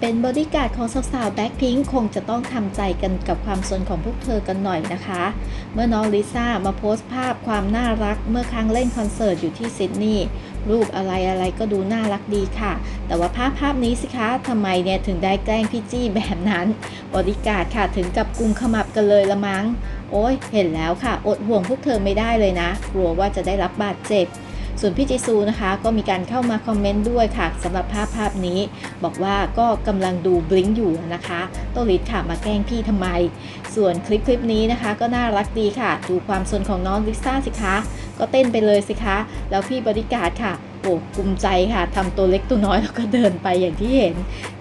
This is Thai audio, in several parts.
เป็นบอดี้การ์ดของสาวๆแบ็คพิงคงจะต้องทำใจกันกับความสนของพวกเธอกันหน่อยนะคะ เมื่อน้องลิซ่ามาโพสต์ภาพความน่ารักเมื่อครั้งเล่นคอนเสิร์ตอยู่ที่ซิดนีย์รูปอะไรอะไรก็ดูน่ารักดีค่ะ แต่ว่าภาพภาพนี้สิคะทำไมเนี่ยถึงได้แกล้งพี่จี้แบบนั้นบอดี้การ์ดค่ะถึงกับกุมขมับกันเลยละมั้ง โอ้ยเห็นแล้วค่ะ อดห่วงพวกเธอไม่ได้เลยนะ กลัวว่าจะได้รับบาดเจ็บ ส่วนพี่จิซูนะคะก็มีการเข้ามาคอมเมนต์ด้วยค่ะสำหรับภาพภาพนี้ บอกว่าก็กำลังดูบลิงอยู่นะคะโตลิดค่ะมาแกล้งพี่ทำไม ส่วนคลิปคลิปนี้นะคะ ก็น่ารักดีค่ะ ดูความสนของน้องลิซ่าสิคะก็เต้นไปเลยสิคะ แล้วพี่บริการค่ะโอ้กุมใจค่ะทำตัวเล็กตัวน้อยแล้วก็เดินไปอย่างที่เห็น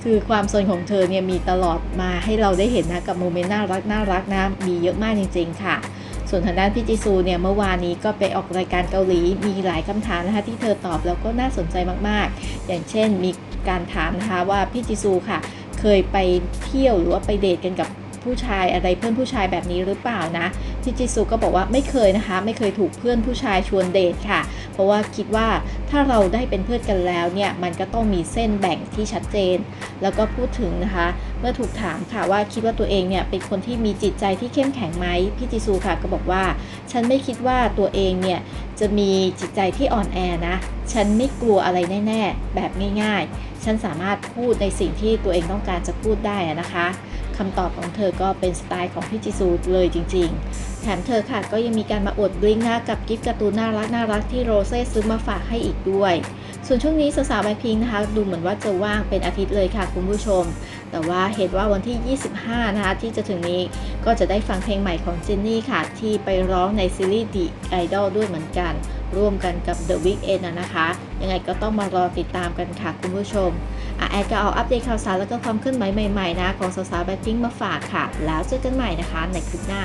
คือความสนของเธอเนี่ยมีตลอดมาให้เราได้เห็นนะกับโมเมนต์น่ารักน่ารักนะมีเยอะมากจริง ๆ ค่ะ ส่วนทางด้านพี่จิซูเนี่ยเมื่อวานนี้ก็ไปออกรายการเกาหลีมีหลายคำถามนะคะที่เธอตอบแล้วก็น่าสนใจมากๆ อย่างเช่นมีการถามนะคะว่าพี่จิซูค่ะ เคยไปเที่ยวหรือว่าไปเดทกันกับ ผู้ชายอะไรเพื่อนผู้ชายแบบนี้หรือเปล่านะพี่จิซูก็บอกว่าไม่เคยนะคะ ไม่เคยถูกเพื่อนผู้ชายชวนเดทค่ะ เพราะว่าคิดว่าถ้าเราได้เป็นเพื่อนกันแล้วเนี่ยมันก็ต้องมีเส้นแบ่งที่ชัดเจน แล้วก็พูดถึงนะคะ เมื่อถูกถามค่ะว่าคิดว่าตัวเองเนี่ยเป็นคนที่มีจิตใจที่เข้มแข็งไหมพี่จิซูค่ะก็บอกว่า ฉันไม่คิดว่าตัวเองเนี่ยจะมีจิตใจที่อ่อนแอนะ ฉันไม่กลัวอะไรแน่ ๆ แบบง่าย ๆ ฉันสามารถพูดในสิ่งที่ตัวเองต้องการจะพูดได้นะคะ คำตอบของเธอก็เป็นสไตล์ของพี่จิซูเลยจริง ๆ แถมเธอค่ะก็ยังมีการมาอวดบลิงก์นะกับกิฟต์การ์ตูนน่ารักน่ารักที่โรเซ่ซื้อมาฝากให้อีกด้วย ส่วนช่วงนี้สาวๆแบ็คพิงค์นะคะดูเหมือนว่าจะว่างเป็นอาทิตย์เลยค่ะคุณผู้ชม แต่ว่าเห็นว่าวันที่ 25 นะคะที่จะถึงนี้ก็จะได้ฟังเพลงใหม่ของเจนนี่ค่ะ ที่ไปร้องในซีรีส์ The Idol ด้วยเหมือนกัน ร่วมกันกับ The Weeknd นะนะคะ ยังไงก็ต้องมารอติดตามกันค่ะคุณผู้ชมอะแอดก็เอาอัปเดตข่าวสารแล้วก็ความเคลื่อนไหวใหม่ๆนะของสาวๆแบ็คพิงค์มาฝากค่ะ แล้วเจอกันใหม่นะคะในคลิปหน้า